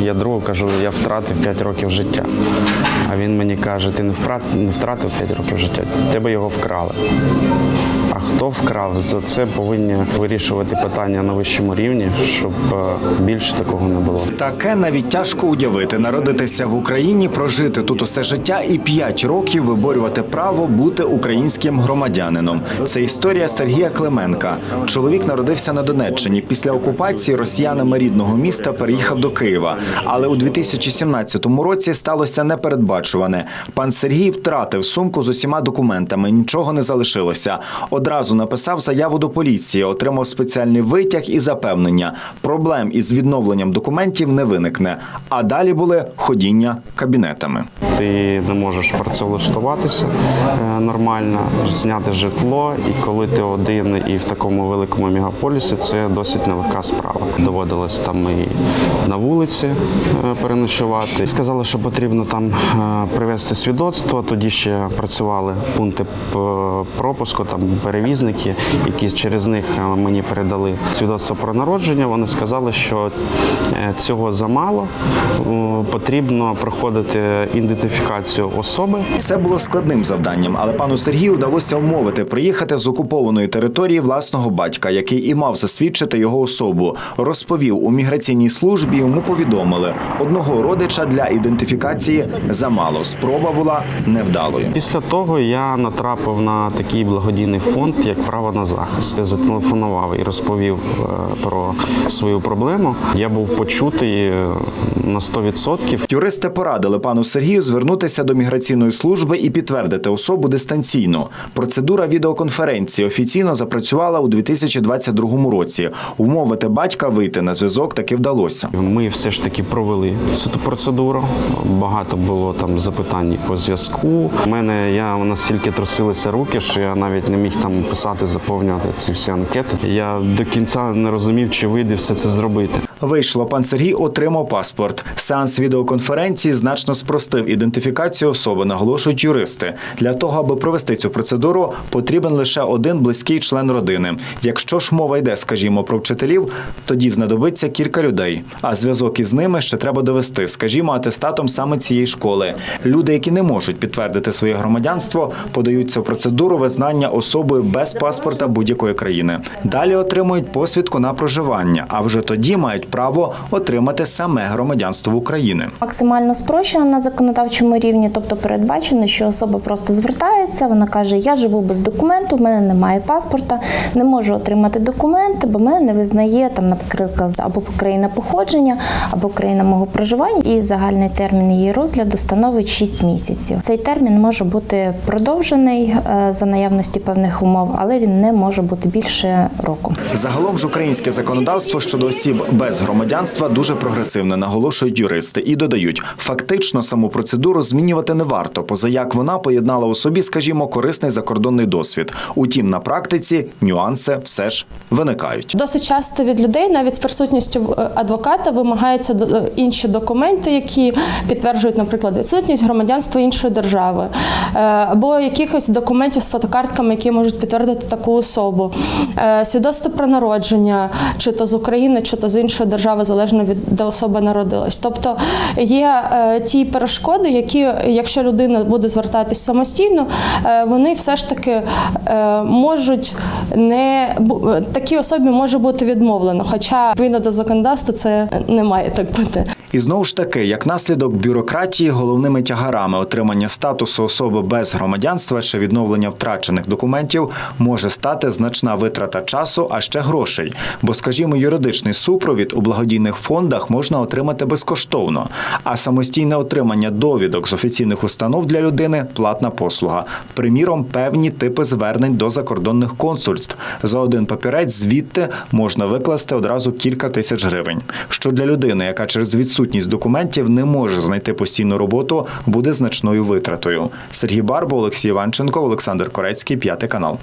Я другу кажу, я втратив 5 років життя. А він мені каже, ти не втратив, не втратив 5 років життя, тебе його вкрали. Хто вкрав, за це повинні вирішувати питання на вищому рівні, щоб е, більше такого не було. Таке навіть тяжко уявити. Народитися в Україні, прожити тут усе життя і 5 років виборювати право бути українським громадянином. Це історія Сергія Клименка. Чоловік народився на Донеччині. Після окупації росіянами рідного міста переїхав до Києва. Але у 2017 році сталося непередбачуване. Пан Сергій втратив сумку з усіма документами. Нічого не залишилося. Одразу написав заяву до поліції, отримав спеціальний витяг і запевнення. Проблем із відновленням документів не виникне. А далі були ходіння кабінетами. Ти не можеш працевлаштуватися е, нормально, зняти житло, і коли ти один і в такому великому мегаполісі, це досить нелегка справа. Доводилось там і на вулиці е, переночувати. Сказали, що потрібно там е, привезти свідоцтво. Тоді ще працювали пункти пропуску, там перевізники, які через них е, мені передали свідоцтво про народження. Вони сказали, що е, цього замало, е, потрібно проходити ідентифікацію особи. Це було складним завданням, але пану Сергію вдалося вмовити приїхати з окупованої території власного батька, який і мав засвідчити його особу. Розповів у міграційній службі. Йому повідомили, одного родича для ідентифікації замало. Спроба була невдалою. Після того я натрапив на такий благодійний фонд, як право на захист. Я зателефонував і розповів е, про свою проблему. Я був почутий е, на 100%. Юристи порадили пану Сергію звернутися до міграційної служби і підтвердити особу дистанційно. Процедура відеоконференції офіційно запрацювала у 2022 році. Умовити батька вийти на зв'язок таки вдалося. Ми все ж таки провели цю процедуру. Багато було там запитань по зв'язку. У мене я настільки трусилися руки, що я навіть не міг там писати, заповнювати ці всі анкети. Я до кінця не розумів, чи вийде все це зробити. Вийшло, пан Сергій отримав паспорт. Сеанс відеоконференції значно спростив ідентифікацію особи, наголошують юристи. Для того, аби провести цю процедуру, потрібен лише один близький член родини. Якщо ж мова йде, скажімо, про вчителів, тоді знадобиться кілька людей. А зв'язок із ними ще треба довести, скажімо, атестатом саме цієї школи. Люди, які не можуть підтвердити своє громадянство, подаються в процедуру визнання особою без паспорта будь-якої країни. Далі отримують посвідку на проживання, а вже тоді мають право отримати саме громадянство України. Максимально спрощено на законодавчому рівні, тобто передбачено, що особа просто звертається, вона каже: Я живу без документу, в мене немає паспорта, не можу отримати документи, бо мене не визнає там, наприклад, або країна походження, або країна мого проживання. І загальний термін її розгляду становить 6 місяців. Цей термін може бути продовжений е, за наявності певних умов, але він не може бути більше року. Загалом ж українське законодавство щодо осіб без громадянства дуже прогресивне, наголошують юристи і додають, фактично саму процедуру змінювати не варто, поза як вона поєднала у собі, скажімо, корисний закордонний досвід. Утім, на практиці нюанси все ж виникають. Досить часто від людей, навіть з присутністю е, адвоката, вимагаються е, інші документи, які підтверджують, наприклад, відсутність громадянства іншої держави, е, або якихось документів з фотокартками, які можуть підтвердити таку особу, свідоцтво про народження, чи то з України, чи то з іншої держави, залежно від де особа народилась. Тобто є е, ті перешкоди, які, якщо людина буде звертатись самостійно, е, вони все ж таки е, можуть не такій особі може бути відмовлено. Хоча відповідно до законодавства це не має так бути. І знову ж таки, як наслідок бюрократії, головними тягарами отримання статусу особи без громадянства чи відновлення втрачених документів може стати значна витрата часу, а ще грошей. Бо, скажімо, юридичний супровід у благодійних фондах можна отримати безкоштовно, а самостійне отримання довідок з офіційних установ для людини платна послуга. Приміром, певні типи звернень до закордонних консульств. За один папірець звідти можна викласти одразу кілька тисяч гривень. Що для людини, яка через відсутність документів не може знайти постійну роботу, буде значною витратою. Сергій Барбо, Олексій Іванченко, Олександр Корецький, п'ятий канал.